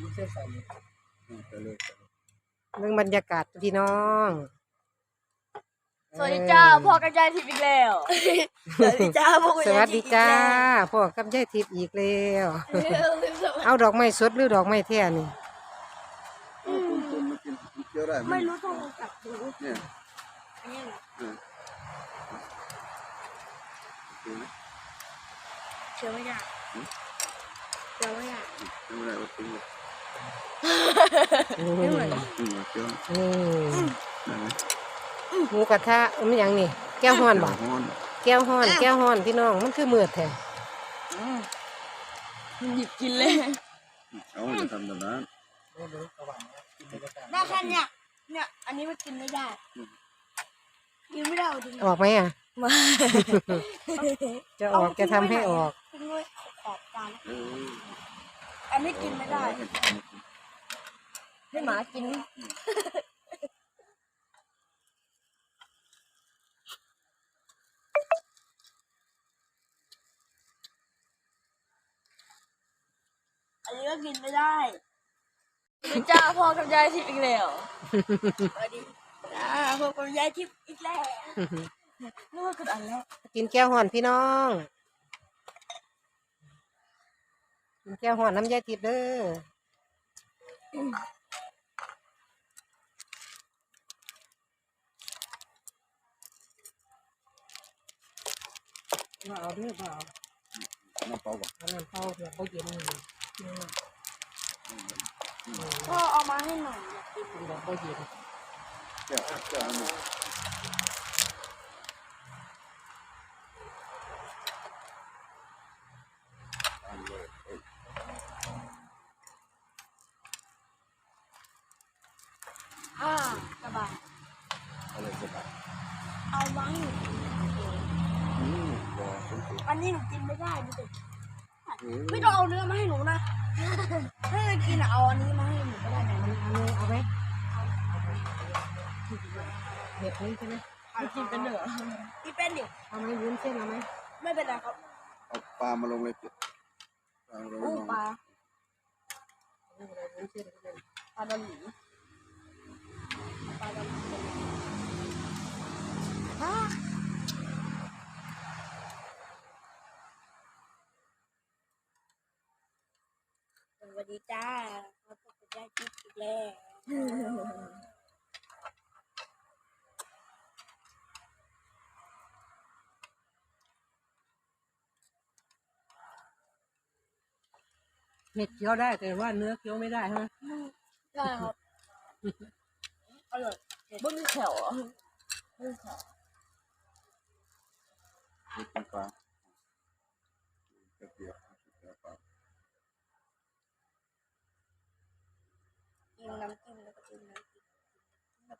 ยิ้มเส้นใส่เลยอืมไปเลยไปเลยเรื่องบรรยากาศพี่น้องสวัสดีจ้าพ่อกระจายทิพย์อีกแล้ว สวัสดีจ้าพวกสวัสดีจ้าพ่อกับยายทิพย์อีกแล้ว เอาดอกไม้สดหรือดอกไม้แท้นี่เอาคุณคุณมากินเคี้ยวได้หไม่รู้ต้องกลับดูเนี่ยอันนี้เหรออืมดูนะเชื่อไม่ได้เชื่อไม่ได้อืมไม่เป็นไรเอาทิ้งเลยอืม ไม่เหมือน อืมเอาเคี้ยวอืมได้ไหมหมูกระทะมันหยังนี่ แก้วฮ้อนบ่ฮ้อนแก้วฮ้อน แก้วฮ้อนพี่น้องมันคือมืดแท้หยิบกินเลยเอาจะทำแบบนั้นเรื่องรู้ระหว่างนะกินบรรยากาศได้แค่เนี้ยเนี่ย อันนี้มันกินไม่ได้กินไม่ได้เอาจริงออกไหมอะจะออกจะทำให้ออก ทิ้งไว้ขอบจาน เออ อันนี้กินไม่ได้ให้หมากิน อันนี้ก็กินไม่ได้สวัสดีจ้าพ่อกระจายทิพย์อีกแล้วสวัสดีจ้าพวกคนย้ายทิพย์อีกแล้วนึกว่ากดอันแล้ว กินแก้วฮ้อนพี่น้อง กินแก้วฮ้อนน้ำยายทิพย์เด้อมาเอาเด้อมาเอาน้ำเปล่าก่อนเอาน้ำเปล่าเผื่อเขาเย็นนี่ก็เอามาให้หน่อยอยากกินกินแบบเขาเย็นแก้วแก้วอันนี้อันเลยเอ้ย อ่าสบาย เอาเลยสบาย เอามาให้หนูกิน อืมรอสุด อันนี้หนูกิน ไม่ได้ดูสิๆเออไม่ต้องเอาเนื้อมาให้หนูนะ ถ้าจะกินอะเอาอันนี้มาให้หนูก็ได้นะเอาเลยเอาไหมเด็ดนี้ใช่ไหมไม่กินเป็นเหนือพี่เป็นดิเอาไหมวุ้นเส้นเอาไหมไม่เป็นไรครับเอาปลามาลงเลยเจ็ดปลามาลงอู้ลงปลาวุ้นเส้นเอาเลยปลาดอลลีปลาดำเป็ วัสดีจ้าเราพบกันได้ที่อีกแล้วเห็ดเคี้ยวได้แต่ว่าเนื้อเคี้ยวไม่ได้ฮะได้ครับอร่อยบึ้งแถวอะบึ้งแถวนี่เป็นปลาเกลียวแก้วปลา กินน้ำจิ้มแล้ว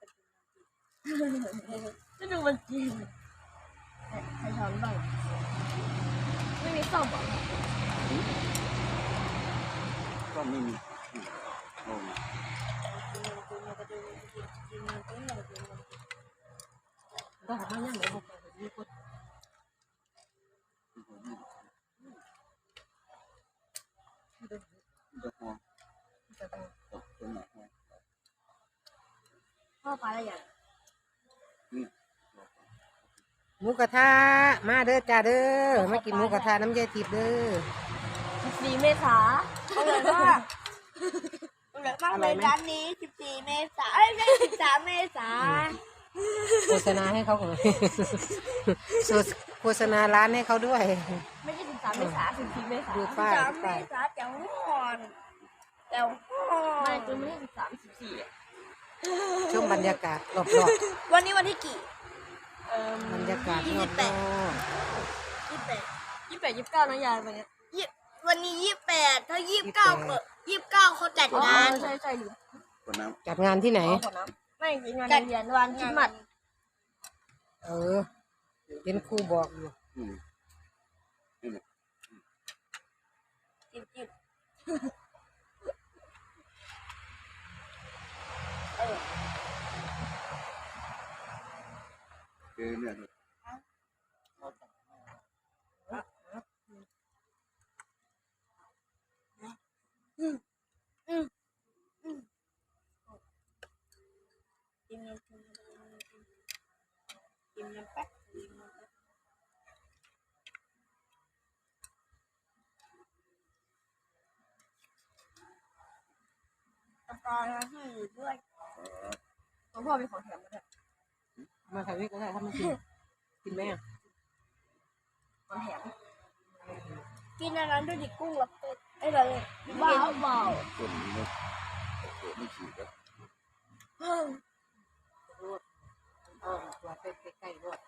ก็กินน้ำจิ้มแล้วก็ กระทะมาเด้อจ้าเด้อมากินหมูกระทะน้ำยายทิพย์เด้อสีเมษาอร่อยมากอร่อยมากเลยร้านนี้ 14 เมษาเอ้ยไม่ใช่13 เมษาโฆษณาให้เขาก่อนโฆษณาร้านให้เขาด้วย ไม่ใช่สิบสามเมษาสิบสี่เมษาดูป้าย13 เมป้ายษาแจ๋วห่อนแจ๋วห่อไม่จะไม่ใช่สิบสามสิบสี่อะช่วงบรรยากาศรอบๆ วันนี้วันที่กี่ เอ่อๆบรรยากาศรอบยี่สิบแปดยี่สิบแปดยี่สิบเก้านะยายวันเนี้ยยี่วันนี้ยี่สิบแปดถ้ายี่สิบเก้าก็ยี่สิบเก้าเขาจัดอ๋องานใช่ใช่หรือคนน้ๆจัดงานที่ไหน อ๋อขอน้ำไม่จริงงานเรียนวันคิดมัดเออเป็นครูบอกอยู่ำอืมนี่แหละจิบจิบเออ คือเนี่ยกินน้ำกินกินน้ำแป๊บกินน้ำแป๊บตะกอนให้ด้วยหลวงพ่อเป็นของแถมมาด้วย มาถ่ายวิกก็ได้ถ้ามันกิน กินไหมอะของแถมกินอันนั้นด้วยดิกุ้งล็อบสเตอร์ไอ้ยเราบ้าเปล่าส่วนนี้เกิดไม่ฉีดแล้วเออตัวใกล้ๆด้วย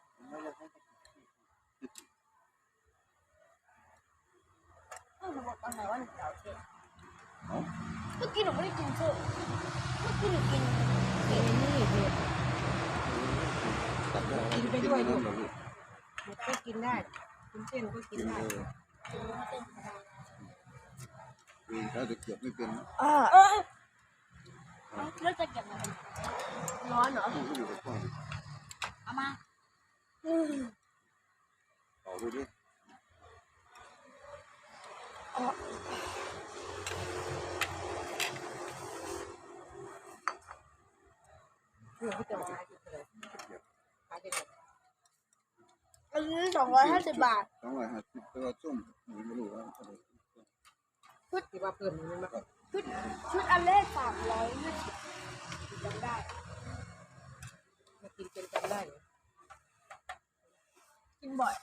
เออหนูบอกตอนไหนว่าหนูจะเอาเค้กเมื่อกี้หนูไม่ได้กินเค้กเมื่อกี้หนูกินเอ้นี่เด็ดตัดได้ กินไปด้วยลูกก็กินได้กินเส้นก็กินได้เลยกินถ้าจะเก็บไม่เป็นอ่าเออแล้วจะเก็บอะไรร้อนเหรอลูกก็อยู่กับพ่อเอามา อืม ต่อดูดิ เพื่อที่จะมาขายเลยขายได้เลย อันนี้สองร้อยห้า สิบบาท สองร้อยห้าสิบตัวส้มหนูไม่รู้ว่าเท่าไหร่ ที่ว่าเพิ่มมันมา ชุดชุดอันแรกสามร้อยห้าสิบจำได้ มากินเป็นกันได้ กินบ่อย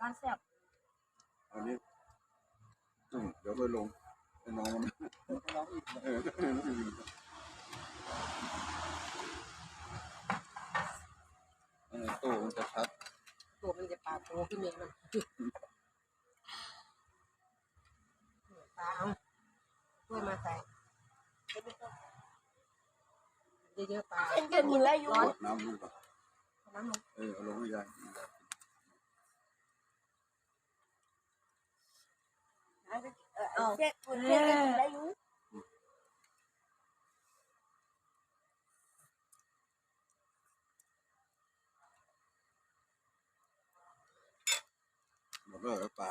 ร้านแซ่บ อันนี้อืมเดี๋ยวไปลงไปน้องมันเออเออเออโตมันจะชัด ตัวมันจะปลา โตขึ้นเองมันปลาเอาช่วยมาใส่เยอะๆปลาเป็นกันกินแล้วอยูกดน้ำดูก่อนน้ำลงเออเอาลงให้ยาย เออเช็ดคุณเช็ดกันกินแล้วอยู หมดแล้วเห รอปลา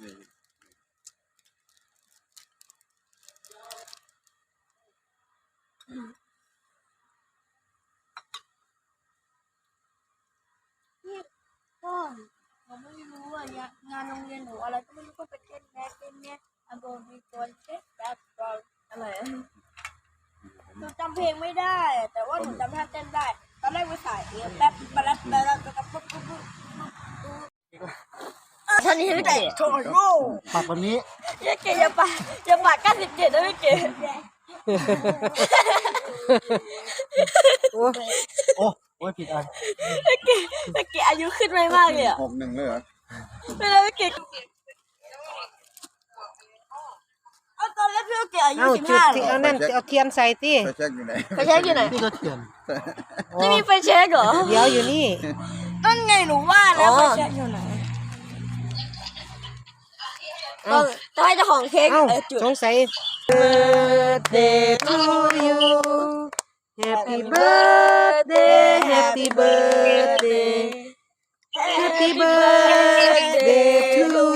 นี่พ่อหนูไม่รู้ว่างานโรงเรียนหนูอะไรก็ไม่รู้ก็ไปเต้นแม่เต้นเนี่ยอันโดนมีตัวเช็ดแบบตอนอะไรหนูจำเพลงไม่ได้ แต่ว่าหนูจำท่าเต้นได้ อนแรกไปสายเอวแป๊บแป๊บแป๊บแป๊บแป๊บแป๊บปุ๊บปุ๊บปุ๊บท่านนี้ไม่เก๋โถโย่ปักแบบนี้อย่าเก๋ย่าปาอย่าปาเก้าสิบเจ็ดนะไม่เก๋โอ้โอ้โอ้ยผิดอันไม่เก๋ไม่เก๋อายุขึ้นไปมากเลยอะหกหนึ่งเลยเหรอไม่ได้ไม่เก๋เอา ตอนแรกพี่ว่าเก๋อายุเอาสิบจุดห้าที่เหรอเอานั่นเอาเทียนใส่ที่ไฟแช็กอยู่ไหนไฟแช็กอยู่ไหนนี่ก็เถื่อนไม่มีไฟแช็กเหรอเดี๋ยวอยู่นี่ นั่นไงหนูว่าแล้วอ๋อไฟแช็กอยู่ไหนต้องต้องให้เจ้าของเค้กเอ้าเออจุด สงสัย birthday to you Happy birthday Happy birthday Happy birthday to you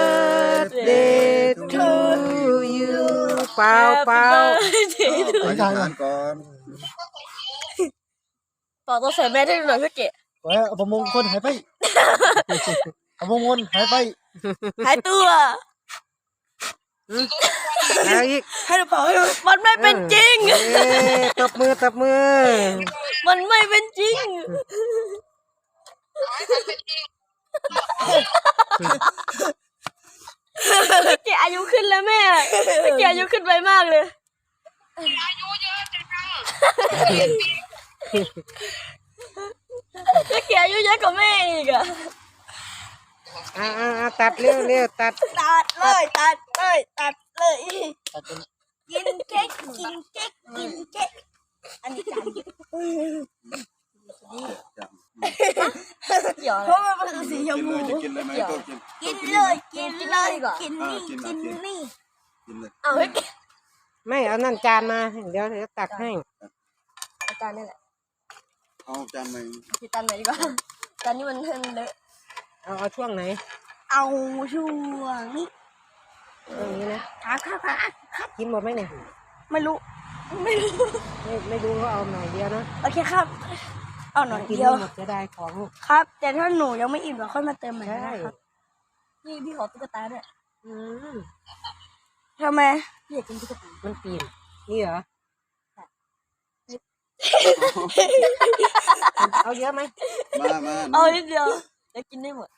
เปล่าเปล่าขออธิษฐานก่อนต่อต้องใส่แมสให้ดูหน่อยพี่เก๋ไว้เอาประมงคลหายไปเอาประมงคลหายไปหายตัวแล้วอีกให้ดูเปล่าให้ดูมันไม่เป็นจริงเอ้ยตบมือตบมือ มันไม่เป็นจริงพี่เก๋อายุขึ้น แล้วแม่พี่เก๋อายุขึ้นไปมากเลยพี่เก๋อายุเยอะกว่าแม่อีกอะอ่าอ่าอ่าตัดเร็วเร็วตัดตัดเลยตัดเลยตัดเลยตัดเป็นกินเค้กกินเค้กกินเค้กอันนี้จานจังเกี่ยวอะไรเพราะมันเป็นสีชมกินเลพูยจะกินเลยไหมโตกินกิกินเลยกินเลยกินนี่กินนี่กินเลย เอาไว้ ไม่ เอานั่นจานมา เดี๋ยวเดี๋ยวตักให้อาจารย์นี่แหละเอาจานใหม่ที่จานไหนดีกว่าจานนี้มันเพิ่มเลอะเอาเอาช่วงไหน เอาช่วงนี้ช่วงนี้นะครับครับครับกินหมดไหมเนี่ยไม่รู้ ไม่รู้ไม่ไม่รู้ก็เอาหน่อยเดียวนะโอเคครับ เอาหน่อยกินเดียวไม่หมดจะได้ของครับ แต่ถ้าหนูยังไม่อิ่มเราค่อยมาเติมใหม่ใช่นะครับนี่พี่ขอตุ๊กตาด้วยอืม ทำไมพี่อยากกินตุ๊กตามันปีนนี่เหรอ เอาเยอะไหม มามาเอานิดเดียวจะกินได้หมด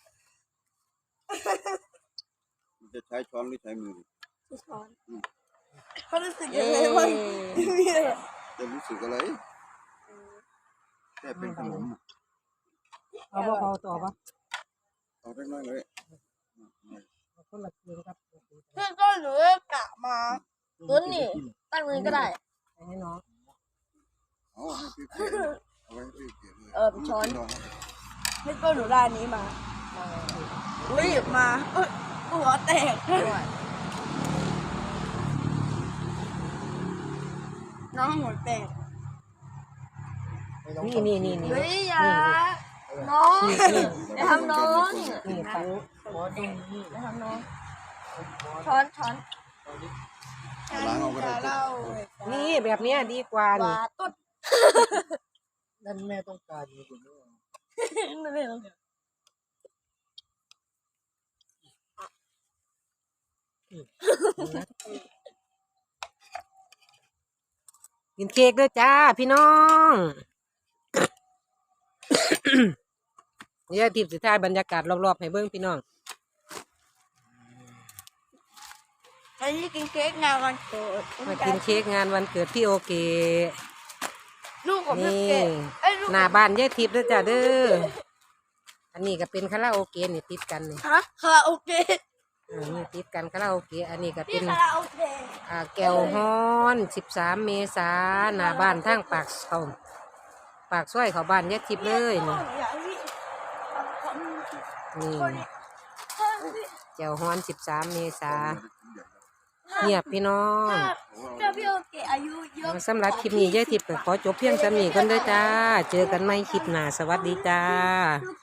จะใช้ช้อนหรือใช้มือที่ช้อนเขารู้สึกยังไงบ้างจะรู้สึกอะไรแค่เป็นขนมเอาบ่เอาต่อปะเอาเล็กน้อยเลยเอา คนละเพียงครับคือก็หนูกะมาต้นนี่ตั้งมือก็ได้ไปให้น้องเอาให้พี่เกียรติเอาไว้ให้พี่เกียรติเลยเออเป็นช้อนให้ก็หนูได้อันนี้มารีบมาเอ้ยหัวแตกน้องหัวแตกนี่นี่นี่นี่เฮ้ยอย่าน้องนี่นี่อย่าทำน้อง นี่ตั กอย่าทำน้องช้อนช้อนล้างเอาก็ได้เล่านี่แบบเนี้ยดีกว่าหนี่วาต้นนั่นแม่ต้องการอยู่ตรงนี้ไม่เป็นไรกินเค้กด้วยจ้าพี่น้องนี่ทิพย์สุดท้ายบรรยากาศรอบๆให้เบิ้งพี่น้อง อันนี้กินเค้กงานวันเกิดมากินเค้กงานวันเกิดพี่โอเกลูกของพี่นี่เกดเอ้ยลูกหน้าบ้านยายทิพย์ด้วยจ้าเด้อ อันนี้ก็เป็นคาราโอเกะนี่ติดกันนี่ฮะคาราโอเกะอ่านี่ติดกันคาราโอเกะอันนี้ก็พี่เป็นคาราโอเกะอ่าแก้วฮ้อนสิบสามเมษาหน้าบ้านทางปากเขาปากซอยเขาบ้านยายทิพย์เลยนี่อยากให้พี่ทำความนี่คนนี้ถ้าพี่แก้วฮ้อนสิบสามเมษา เงียบพี่น้องถ้าพี่โอเกะอายุเยอะสำหรับคลิปนี้ยายทิพย์ก็ขอจบเพียงสำนี้กันเด้อจ้า เจอกันใหม่คลิปหน้าสวัสดีจ้าลูก